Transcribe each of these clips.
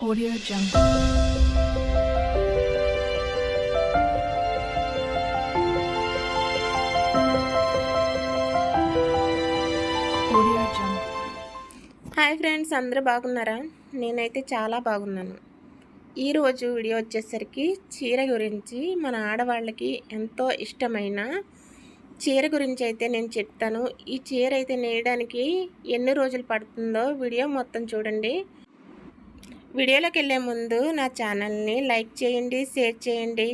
Audio Jungle. Audio Jungle. Hi friends అందరూ బాగున్నారా నేనైతే చాలా బాగున్నాను ఈరోజు వీడియో వచ్చేసరికి చీర గురించి మన ఆడవాళ్ళకి ఎంతో ఇష్టమైన చీర గురించి అయితే నేను చెప్తాను ఈ చీర అయితే నేయడానికి ఎన్ని రోజులు పడుతుందో వీడియో మొత్తం చూడండి వీడియోలోకి వెళ్ళే ముందు నా ఛానల్ని లైక్ చేయండి షేర్ చేయండి.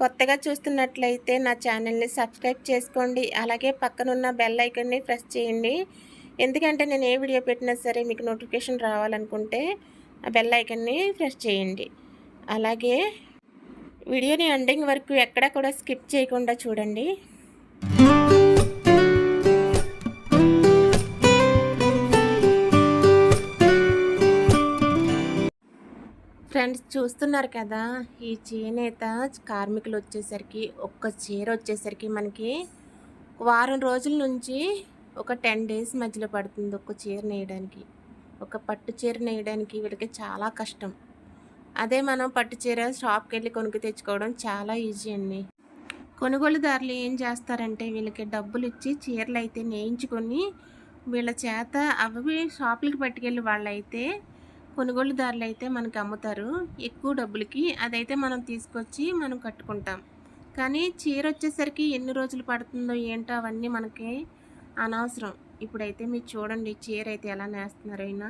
కొత్తగా చూస్తున్నట్లయితే నా ఛానల్ని సబ్స్క్రైబ్ చేసుకోండి. అలాగే పక్కనున్న బెల్ ఐకాన్ని ప్రెస్ చేయండి. ఎందుకంటే నేను ఏ వీడియో పెట్టినా సరే మీకు నోటిఫికేషన్ రావాలనుకుంటే ఆ బెల్ ఐకాన్ని ప్రెస్ చేయండి. అలాగే వీడియోని ఎండింగ్ వరకు ఎక్కడా కూడా స్కిప్ చేయకుండా చూడండి. ఫ్రెండ్స్ చూస్తున్నారు కదా ఈ చేనేత కార్మికులు వచ్చేసరికి ఒక్క చీర వచ్చేసరికి మనకి వారం రోజుల నుంచి ఒక టెన్ డేస్ మధ్యలో పడుతుంది ఒక చీర నేయడానికి. ఒక పట్టు చీర నేయడానికి వీళ్ళకి చాలా కష్టం. అదే మనం పట్టు చీర షాప్కి వెళ్ళి కొనుక్కు తెచ్చుకోవడం చాలా ఈజీ అండి. కొనుగోలుదారులు ఏం చేస్తారంటే వీళ్ళకి డబ్బులు ఇచ్చి చీరలు అయితే నేయించుకొని వీళ్ళ చేత అవి షాపులకి పట్టుకెళ్ళి వాళ్ళైతే కొనుగోలుదారులు అయితే మనకి అమ్ముతారు. ఎక్కువ డబ్బులకి అదైతే మనం తీసుకొచ్చి మనం కట్టుకుంటాం. కానీ చీర వచ్చేసరికి ఎన్ని రోజులు పడుతుందో ఏంటో అవన్నీ మనకి అనవసరం. ఇప్పుడైతే మీరు చూడండి చీర అయితే ఎలా నేస్తున్నారైనా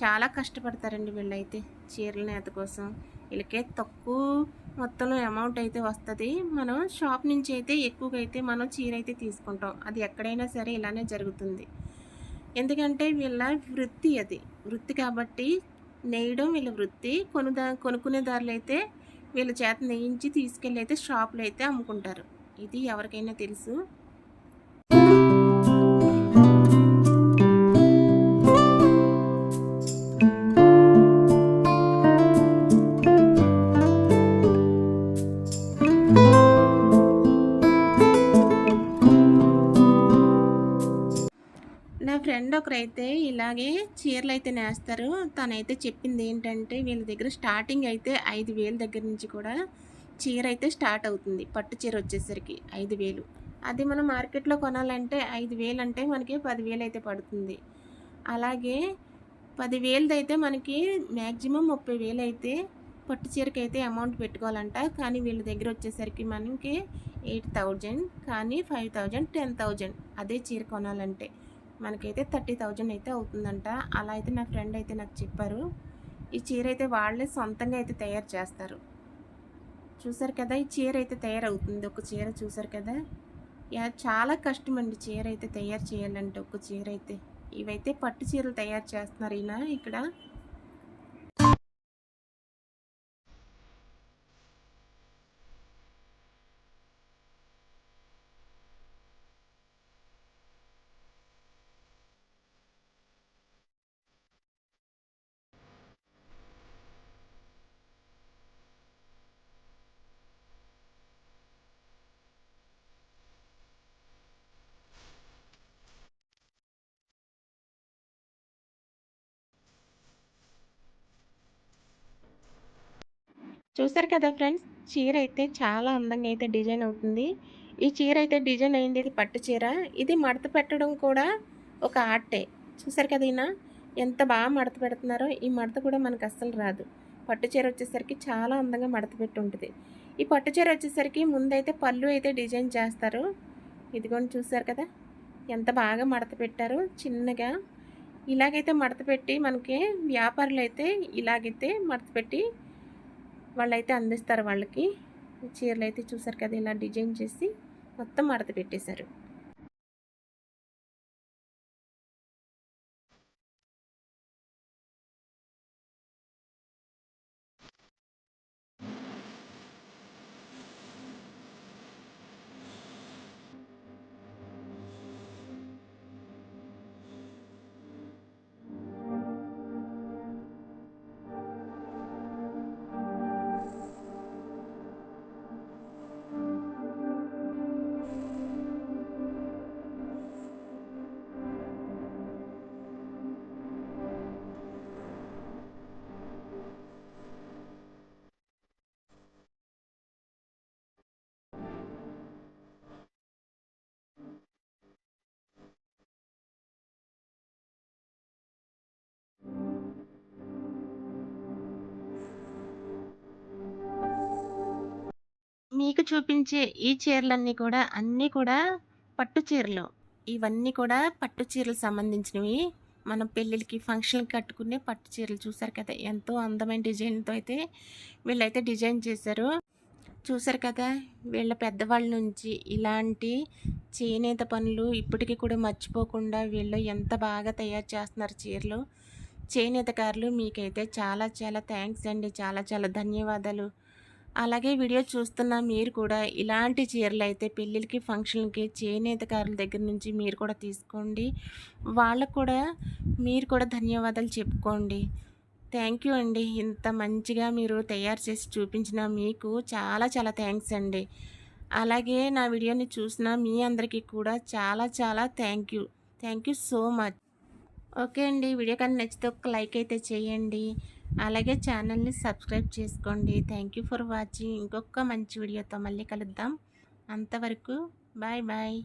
చాలా కష్టపడతారండి వీళ్ళైతే చీరల నేత కోసం. వీళ్ళకే తక్కువ మొత్తంలో అమౌంట్ అయితే వస్తుంది. మనం షాప్ నుంచి అయితే ఎక్కువగా అయితే మనం చీర అయితే తీసుకుంటాం. అది ఎక్కడైనా సరే ఇలానే జరుగుతుంది. ఎందుకంటే వీళ్ళ వృత్తి అది. వృత్తి కాబట్టి నేయడం వీళ్ళ వృత్తి. కొనుదా కొనుక్కునేదారులు అయితే వీళ్ళ చేత నేయించి తీసుకెళ్ళి అయితే షాపులో అయితే అమ్ముకుంటారు. ఇది ఎవరికైనా తెలుసు. నా అయితే ఇలాగే చీరలు అయితే నేస్తారు. తనైతే చెప్పింది ఏంటంటే వీళ్ళ దగ్గర స్టార్టింగ్ అయితే ఐదు వేల దగ్గర నుంచి కూడా చీర అయితే స్టార్ట్ అవుతుంది. పట్టు చీర వచ్చేసరికి ఐదు వేలు. అది మనం మార్కెట్లో కొనాలంటే ఐదు వేలు అంటే మనకి పదివేలు అయితే పడుతుంది. అలాగే పదివేలది అయితే మనకి మ్యాక్సిమం ముప్పై వేలు అయితే పట్టు చీరకి అయితే అమౌంట్ పెట్టుకోవాలంట. కానీ వీళ్ళ దగ్గర వచ్చేసరికి మనకి ఎయిట్ థౌజండ్ కానీ ఫైవ్ థౌజండ్ టెన్ థౌజండ్ అదే చీర కొనాలంటే. మనకైతే థర్టీ థౌజండ్ అయితే అవుతుందంట. అలా అయితే నా ఫ్రెండ్ అయితే నాకు చెప్పారు. ఈ చీర అయితే వాళ్ళే సొంతంగా అయితే తయారు చేస్తారు. చూసారు కదా ఈ చీర అయితే తయారవుతుంది. ఒక చీర చూసారు కదా? యా చాలా కష్టం అండి చీర అయితే తయారు చేయాలంటే. ఒక చీర అయితే. ఇవైతే పట్టు చీరలు తయారు చేస్తున్నారు ఈయన ఇక్కడ. చూసారు కదా ఫ్రెండ్స్ చీర అయితే చాలా అందంగా అయితే డిజైన్ అవుతుంది. ఈ చీర అయితే డిజైన్ అయింది. ఇది పట్టు చీర. ఇది మడత పెట్టడం కూడా ఒక ఆర్టే. చూసారు కదా ఈయన? ఎంత బాగా మడత పెడుతున్నారో. ఈ మడత కూడా మనకు అస్సలు రాదు. పట్టు చీర వచ్చేసరికి చాలా అందంగా మడత పెట్టి ఉంటుంది. ఈ పట్టు చీర వచ్చేసరికి ముందైతే పళ్ళు అయితే డిజైన్ చేస్తారు. ఇదిగోండి చూసారు కదా? ఎంత బాగా మడత పెట్టారు. చిన్నగా. ఇలాగైతే మడత పెట్టి మనకి వ్యాపారులు అయితే ఇలాగైతే మడత పెట్టి వాళ్ళైతే అందిస్తారు వాళ్ళకి. చీరలు అయితే చూసారు కదా ఇలా డిజైన్ చేసి మొత్తం మడత పెట్టేశారు. మీకు చూపించే ఈ చీరలన్నీ కూడా అన్నీ కూడా పట్టు చీరలు. ఇవన్నీ కూడా పట్టు చీరలు సంబంధించినవి. మనం పెళ్ళిళ్ళకి ఫంక్షన్కి కట్టుకునే పట్టు చీరలు చూసారు కదా ఎంతో అందమైన డిజైన్తో అయితే వీళ్ళైతే డిజైన్ చేశారు. చూసారు కదా వీళ్ళ పెద్దవాళ్ళ నుంచి ఇలాంటి చేనేత పనులు ఇప్పటికీ కూడా మర్చిపోకుండా వీళ్ళు ఎంత బాగా తయారు చేస్తున్నారు చీరలు. చేనేతకారులు మీకైతే చాలా చాలా థ్యాంక్స్ అండి. చాలా చాలా ధన్యవాదాలు. అలాగే వీడియో చూస్తున్న మీరు కూడా ఇలాంటి చీరలు అయితే పెళ్ళిళ్ళకి ఫంక్షన్లకి చేనేతకారుల దగ్గర నుంచి మీరు కూడా తీసుకోండి. వాళ్ళకు కూడా మీరు కూడా ధన్యవాదాలు చెప్పుకోండి. థ్యాంక్ యూ అండి. ఇంత మంచిగా మీరు తయారు చేసి చూపించిన మీకు చాలా చాలా థ్యాంక్స్ అండి. అలాగే నా వీడియోని చూసిన మీ అందరికీ కూడా చాలా చాలా thank you. Thank you so much. Okay అండి. వీడియో కానీ నచ్చితే ఒక లైక్ అయితే చేయండి. అలాగే ఛానల్ని సబ్స్క్రైబ్ చేసుకోండి. Thank you for watching. ఇంకొక మంచి వీడియోతో మళ్ళీ కలుద్దాం. అంతవరకు బాయ్ బాయ్.